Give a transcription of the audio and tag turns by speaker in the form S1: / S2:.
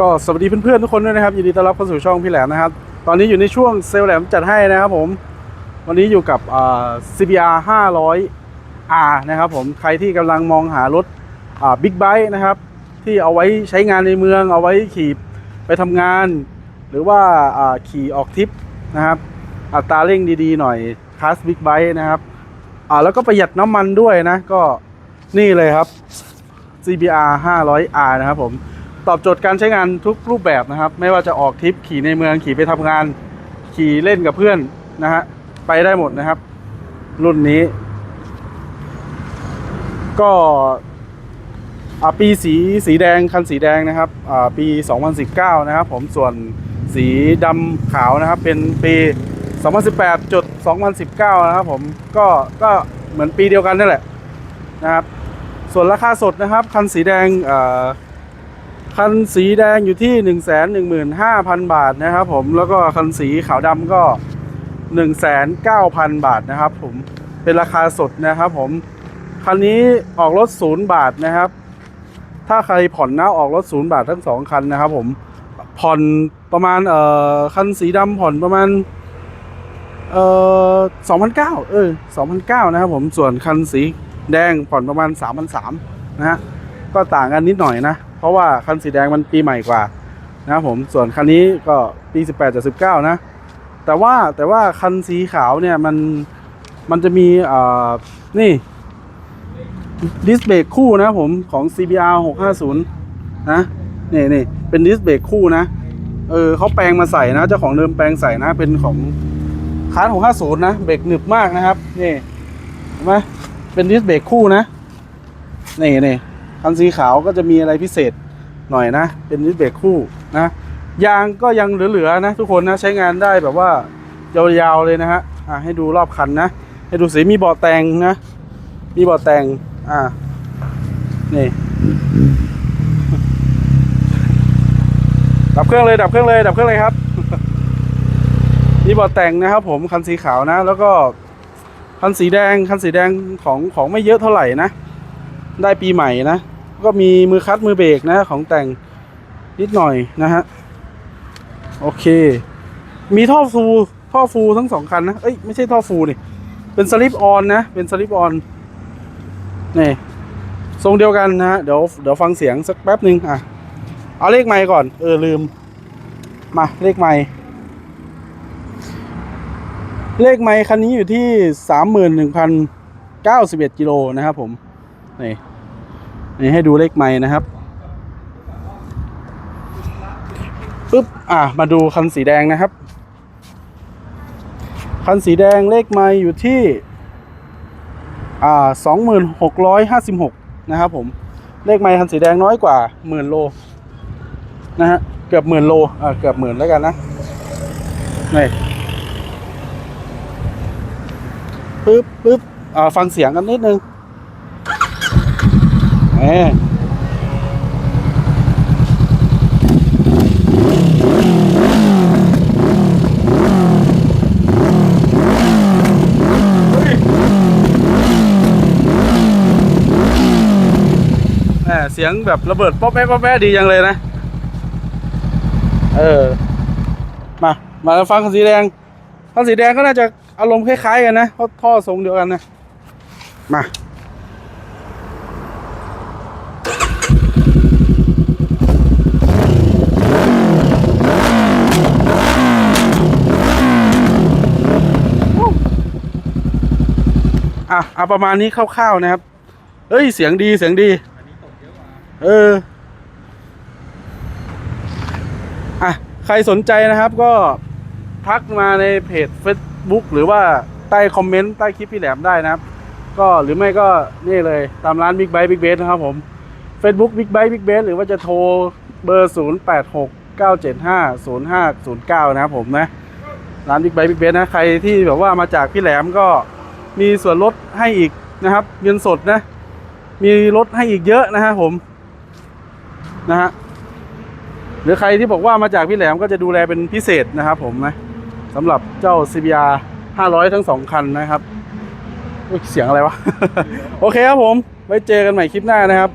S1: ก็สวัสดีเพื่อนๆทุกคนด้วยนะครับยินดีต้อนรับเข้าสู่ช่องพี่แหลมนะครับ ตอนนี้อยู่ในช่วงเซลลแหลมจัดให้นะครับผม วันนี้อยู่กับอ่า CBR 500R นะครับผมใครที่กำลังมองหารถบิ๊กไบค์นะครับที่เอาไว้ใช้งานในเมือง เอาไว้ขี่ไปทำงาน หรือว่าอ่าขี่ออกทริปนะครับ อัตราเร่งดีๆหน่อยคลาสบิ๊กไบค์นะครับอ่าแล้วก็ประหยัดน้ำมันด้วยนะ ก็นี่เลยครับ CBR 500R นะครับผม ตอบโจทย์การใช้งานทุกรูปแบบนะครับ ไม่ว่าจะออกทริปขี่ในเมืองขี่ไปทำงาน ขี่เล่นกับเพื่อนนะฮะไปได้หมดนะครับ รุ่นนี้ ก็ปีสีสีแดงคันสีแดงนะครับอ่าปี 2019 นะครับ ผมส่วนสีดำขาวนะครับ เป็นปี 2018จุด2019 นะครับ ผมก็ก็เหมือนปีเดียวกันนั่นแหละนะครับ ส่วนราคาสดนะครับ คันสีแดงอ่า คันสีแดงอยู่ที่ 1 1 5 0 0 0 บาทนะครับผมแล้วก็คันสีขาวดำก็ 1 9 0 0 0 0 บาทนะครับผมเป็นราคาสดนะครับผมคันนี้ออกรถศูนย์บาทนะครับ ถ้าใครผ่อนนะออกรถศูนย์บาททั้งสองคันนะครับผมผ่อนประมาณเอ่อคันสีดำผ่อนประมาณเอ่อ2,900เออ2,900นะครับผมส่วนคันสีแดงผ่อนประมาณ3,300นะฮะก็ต่างกันนิดหน่อยนะ ราะว่าคันสีแดงมันปีใหม่กว่านะครับผมส่วนคันนี้ก็ปี 18จาก19 นะ แต่ว่าแต่ว่าคันสีขาวเนี่ยมันมันจะมีอ่านี่ดิสเบรกคู่นะผมของ CBR 650 นะนี่นี่เป็นดิสเบรกคู่นะเออเขาแปลงมาใส่นะเจ้าของเดิมแปลงใส่นะเป็นของคาร์650 นะเบรกหนึบมากนะครับนี่เห็นไหมเป็นดิสเบรกคู่นะนี่นี่ คันสีขาวก็จะมีอะไรพิเศษหน่อยนะ เป็นดิสเบรกคู่นะยางก็ยังเหลือๆนะ ทุกคนนะใช้งานได้แบบว่ายาวๆเลยนะฮะอะให้ดูรอบคันนะ ให้ดูสีมีเบาะแต่งนะ มีเบาะแต่งอ่านี่ดับเครื่องเลยดับเครื่องเลยดับเครื่องเลยครับมีเบาะแต่งนะครับ ผมคันสีขาวนะ แล้วก็คันสีแดงคันสีแดงของของไม่เยอะเท่าไหร่นะ ได้ปีใหม่นะ ก็มีมือคัดมือเบรกนะของแต่งนิดหน่อยนะฮะโอเค มีท่อฟูท่อฟูทั้งสองคันนะเอ้ยไม่ใช่ท่อฟูนี่เป็นสลิปออนนะเป็นสลิปออนนี่ทรงเดียวกันนะฮะเดี๋ยวเดี๋ยวฟังเสียงสักแป๊บหนึ่งอะ เอาเลขไมค์ก่อน เออลืม มาเลขไมค์เลขไมค์คันนี้อยู่ที่สามหมื่นหนึ่งพันเก้าสิบเอ็ดกิโลนะครับผม นี่ นี่ให้ดูเลขไม้นะครับปึ๊บอะมาดูคันสีแดงนะครับ คันสีแดงเลขไม้อยู่ที่อ่าสองหมื่นหกร้อยห้าสิบหกนะครับผมเลขไม้คันสีแดงน้อยกว่าหมื่นโลนะฮะเกือบหมื่นโลอ่าเกือบหมื่นแล้วกันนะนี่ปึ๊บปึ๊บอ่าฟังเสียงกันนิดนึง แหมแหมเสียงแบบระเบิดป๊อปแป๊ป๊อปแป๊ดีจังเลยนะ เออ มา มาฟังคันสีแดงคันสีแดงก็น่าจะอารมณ์คล้ายๆกันนะเพราะท่อทรงเดียวกันนะ มา อะเอาประมาณนี้คร่าวๆนะครับ เฮ้ย เสียงดีเสียงดี เออ อะ ใครสนใจนะครับก็ทักมาในเพจ Facebook หรือว่าใต้คอมเมนต์ใต้คลิปพี่แหลมได้นะครับ ก็หรือไม่ก็นี่เลยตามร้าน Big Bite Big b a s นะครับผม Facebook Big Bite Big b a s หรือว่าจะโทรเบอร์ 0 8 6 9 7 5 0 5 0 9 นะครับผมนะ ร้าน Big Bite Big b a s นะ ใครที่แบบว่ามาจากพี่แหลมก็ มีส่วนลดให้อีกนะครับ เงินสดนะ มีลดให้อีกเยอะนะฮะผมนะฮะหรือใครที่บอกว่ามาจากพี่แหลมก็จะดูแลเป็นพิเศษนะครับผมนะสำหรับเจ้า CBR 500 ทั้งสองคันนะครับเสียงอะไรวะ โอเคครับผม ไว้เจอกันใหม่คลิปหน้านะครับ